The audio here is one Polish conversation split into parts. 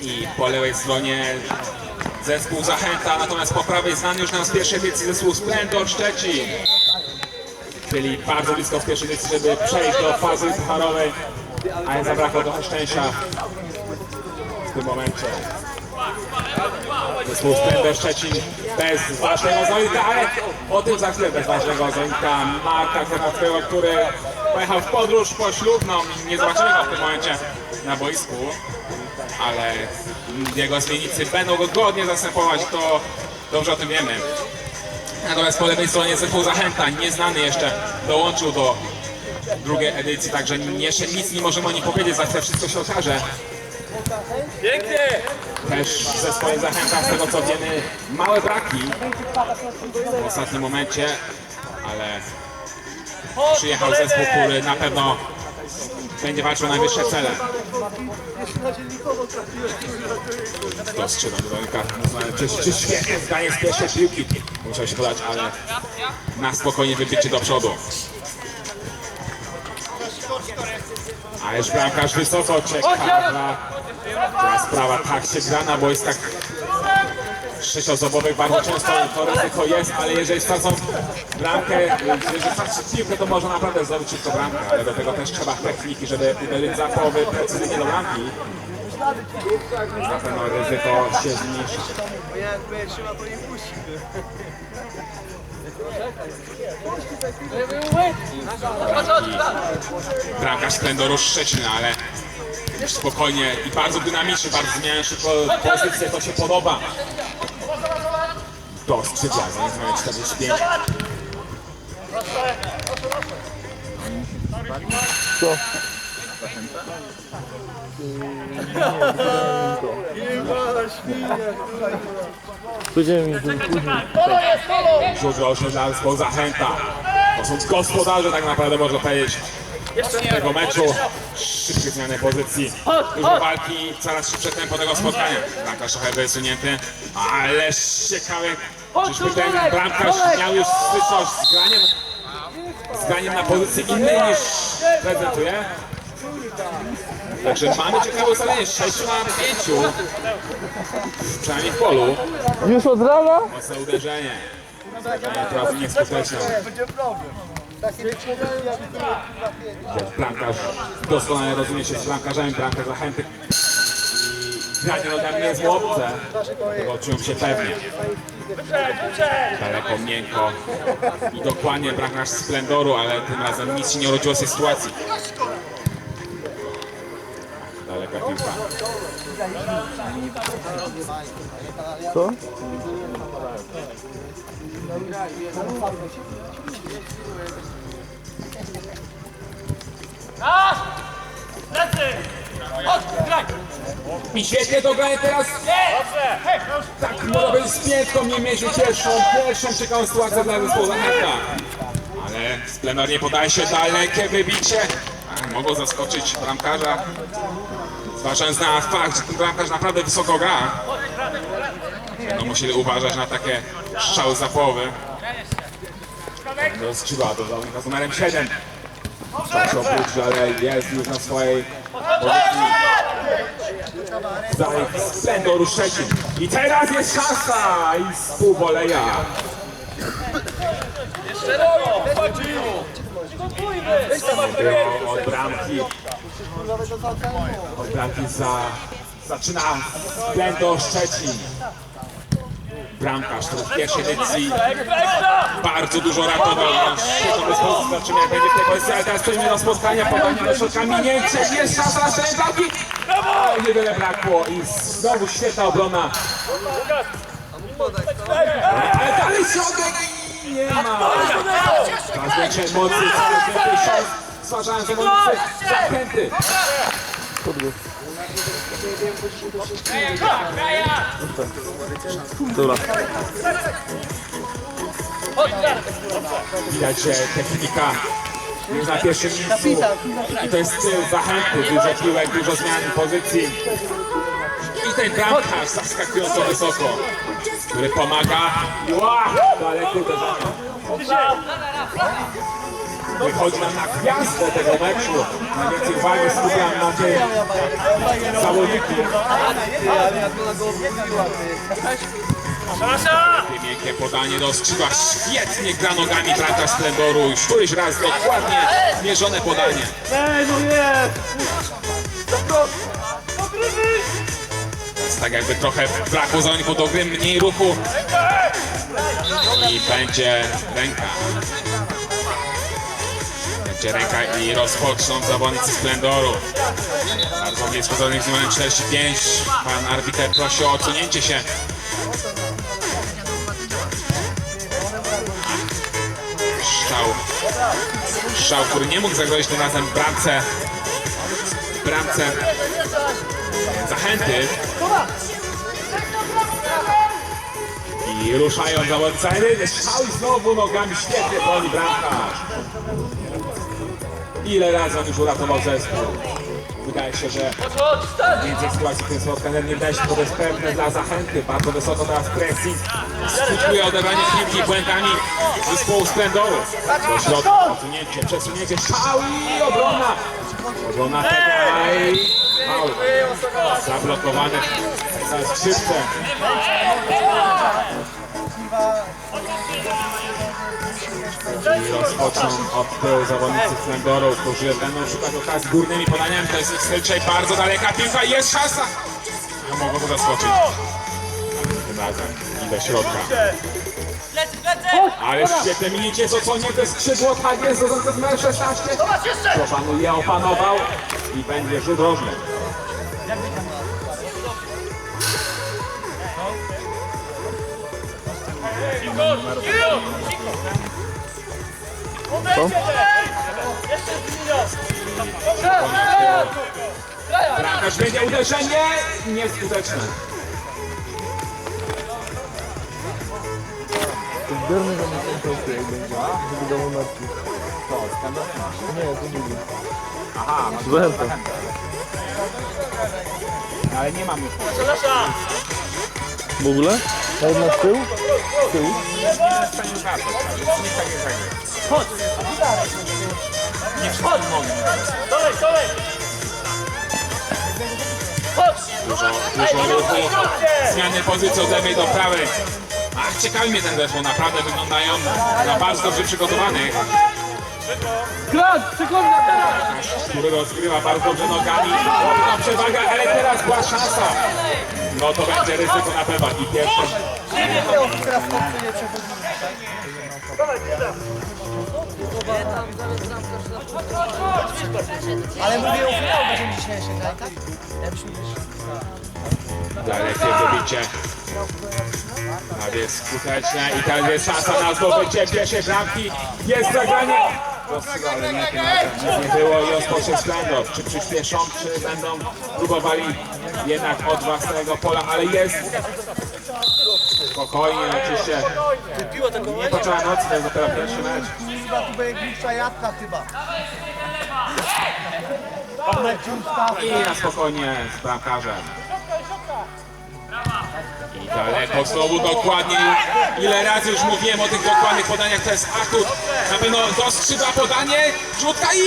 I po lewej stronie zespół Zachęta, natomiast po prawej znany już nam z pierwszej edycji zespół Splendor Szczecin. Byli bardzo blisko w pierwszej edycji, żeby przejść do fazy pucharowej, ale zabrakło trochę szczęścia tym momencie. Zespół Splendor Szczecin bez ważnego zonika, ale o tym za chwilę bez ważnego zonika Marka Krenowskiego, który pojechał w podróż poślubną i nie zobaczymy go w tym momencie na boisku, ale jego zmiennicy będą go godnie zastępować, to dobrze o tym wiemy. Natomiast po lewej stronie zespół Zachęta, nieznany jeszcze, dołączył do drugiej edycji, także jeszcze nic nie możemy o nim powiedzieć, za chwilę wszystko się okaże. Pięknie! Też w zespole Zachęta, z tego co wiemy, małe braki w ostatnim momencie, ale przyjechał zespół, który na pewno będzie walczył o najwyższe cele. Dostrzegam do. Czy, czy świetnie zdanie z pierwszej piłki. Musiał się podać, ale na spokojnie wybicie do przodu. A już bramkarz wysoko ciekawa. Ta sprawa tak się gra na boiskach sześciosobowych bardzo często to ryzyko jest, ale jeżeli stracą bramkę, jeżeli stracą piłkę, to można naprawdę zrobić szybko bramkę, ale do tego też trzeba techniki, żeby uderzyć za połowy precyzyjnie do bramki. Na pewno ryzyko się zmniejsza. Bramkarz Splendoru Szczecin, ale już spokojnie i bardzo dynamicznie, bardzo zmieniają szybko pozycję, to się podoba. Do skrzydła, zamiast 45. Dużo osiągnął zespoł Zachęta. To są gospodarze tak naprawdę można powiedzieć tego meczu. Szybkie zmiany pozycji. Dużo walki, coraz szybsze tempo tego spotkania. Bramkarz trochę wysunięty, ale ciekawy. Czyżby ten bramkarz miał już styczność z graniem, z graniem na pozycji innej niż prezentuje? Także mamy ciekawe ustawienie 6 na 5. Przynajmniej w polu. Już od rana? Mocne uderzenie. Teraz nieskuteczne. Bramkarz doskonale rozumie się z bramkarzami, bramkarz zachęty. I granie nogami jest łopce. Tego czują się pewnie. Daleko, miękko i dokładnie bramkarz Splendoru, ale tym razem nic się nie urodziło z tej sytuacji. Daleka piłka. Co? I świetnie to granie teraz. Tak, może być z piętką nie mieć pierwszą, pierwszą ciekawą sytuację dla zespołu Zachęta. Ale Splenor nie podaje się dalekie wybicie. Mogą zaskoczyć bramkarza. Zważając na fakt, że ten bramkarz naprawdę wysoko gra. Będą musieli uważać na takie strzały za połowy. Do skrzydła, do zawodnika z numerem 7. Trzeba się obrócić, ale jest już na swojej pozycji. Splendoru Szczecin. I teraz jest szansa i z półwoleja. Od bramki. Bramki za... Zaczyna Splendor Szczecin. Bramkarz, który w pierwszej edycji bardzo dużo ratował. na Świetną dyspozycję. Zobaczymy jak będzie w tej pozycji, ale teraz przejdźmy do spotkania. Podanie do środka, minięcie, jest szansa na bramki. Niewiele brakło i znowu świetna obrona. Ale dalej środek nie ma. Coraz więcej szans. Stwarzają zawodnicy zachęty. Dobra. Widać, że technika jest na pierwszym miejscu. I to jest styl zachęty, dużo piłek, dużo zmian pozycji. I ten bramkarz zaskakująco wysoko, który pomaga. Ła, daleko uderzenie. Wychodzi nam na gwiazdę tego meczu. Najwięcej uwagi skupiam na tym zawodniku. Ty. Miękkie podanie do skrzydła. Świetnie gra nogami brata Splendoru. Już któryś raz dokładnie mierzone podanie. Ej, no jest! Tak jakby trochę brakło zawodników do gry, mniej ruchu. I będzie ręka. Będzie i rozpoczną zawodnicy Splendoru. Bardzo blisko zawodnik z numerem 45. Pan arbiter prosi o odsunięcie się. Strzał. Strzał, który nie mógł zagrozić tym razem bramce. Bramce zachęty. I ruszają zawodnicy. Strzał i znowu nogami świetnie broni bramkarz. Ile razy on już uratował zespół. Wydaje się, że więcej sytuacji w tym spotkanem nie da się, to jest pewne dla zachęty. Bardzo wysoko teraz pressing. Skutkuje odebranie piłki błędami zespołu Splendoru. Do środka, odsunięcie, przesunięcie, strzał i obrona. Obrona tutaj. Mały. Zablokowany za skrzypcem. I rozpoczną od tyłu zawodnicy Splendoru, którzy będą szukać okazji górnymi podaniami. To jest dzisiaj bardzo daleka piłka i jest szansa. Ja mogą go zaskoczyć. Razem i do środka. Ale świetne minicie, co co nie, to skrzydło, tak jest, do numer 16. Opanuje, opanował i będzie rzut rożny. Bramkarz będzie uderzenie, nieskuteczne. Zbiorny za mnie kończy, jak będzie. Żeby do monarki. Nie, to drugi. Aha, Zachęta. ale nie mamy. W ogóle? Na tył? Z tyłu? Nie wszyscy mogą. Dużo, dużo ruchu. Zmiany pozycji od lewej do prawej. Ach, ciekawi mnie ten zespół, naprawdę wyglądają na bardzo dobrze przygotowanych. Krat! Przekonna teraz! który rozgrywa bardzo dobrze nogami. Ogromna przewaga, ale teraz była szansa. No to będzie ryzyko na pewno. I pierwszy Ale mówię o finał, będziemy grać, tak? Byśmy dalekie wybicie. Tak jest skuteczne i teraz jest szansa na zdobycie pierwszej bramki. Jest zagranie. Ale nie, nie było i rozpocznie Splendor. Czy przyspieszą, czy będą próbowali jednak od własnego pola, ale jest spokojnie oczywiście. Nie poczęła nocy, to jest dopiero pierwszy mecz. Chyba tu będzie głupsza jadka chyba. I na spokojnie z bramkarzem. Daleko znowu dokładnie. Ile razy już mówiłem o tych dokładnych podaniach, to jest atut. Na pewno do skrzydła podanie, rzutka i...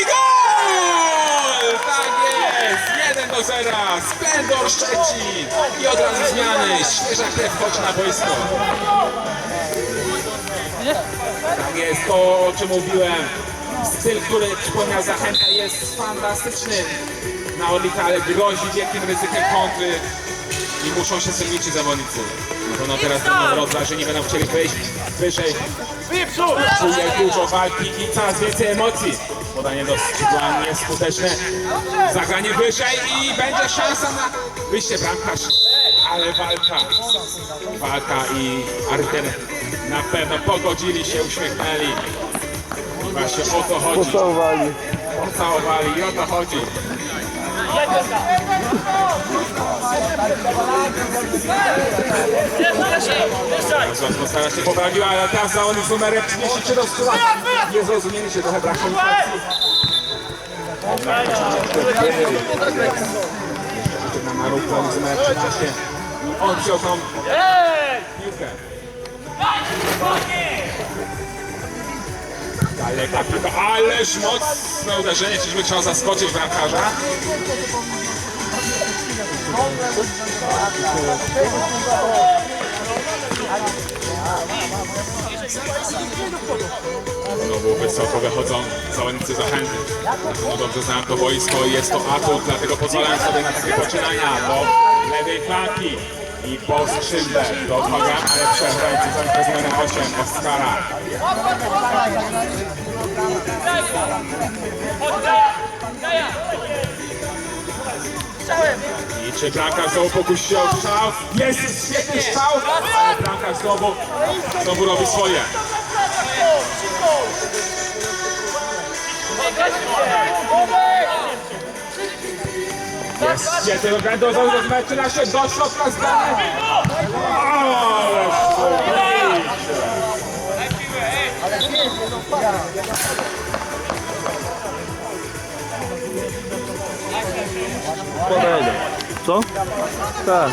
I gol! Tak jest! 1 do 0. Splendor Szczecin. I od razu zmiany. Świeża krew wchodzi na boisko. Tak jest to, o czym mówiłem. Styl, który przypomniał zachęta jest fantastyczny na Orlika, ale grozi wielkim ryzykiem kontry i muszą się sobie liczyć zawodnicy. Na pewno teraz będą rozważeni, będą chcieli wyjść wyżej. Czuje dużo walki i coraz więcej emocji. Podanie do skrzydła nieskuteczne. Zagranie wyżej i będzie szansa na wyjście bramkarz. Ale walka. Walka i Arter na pewno pogodzili się, uśmiechnęli. I właśnie o to chodzi. Pocałowali. Pocałowali i o to chodzi. Atmosfera się poprawiła, ale teraz zawodnik z numerem 33 do skóra. Nie zrozumieli się trochę brak komunikacji. Na Marupę z numerem 13. On wziął tą piłkę. Daleka piłka, ależ mocne uderzenie, czyżby chciał zaskoczyć bramkarza? Znowu wysoko wychodzą zawodnicy zachętni. No dobrze znam to boisko i jest to atut, dlatego pozwalają sobie na takie poczynania do lewej flanki i po skrzydle do Fagan, ale przegrający zawodnik z numerem 8 Oskara. I czy bramkarz znowu pokusi się o strzał? Jest świetny strzał, ale bramkarz znowu, znowu robi swoje. Jest do do do numer 13 do środka zdany. Ależ Podejdę. Co? Tak.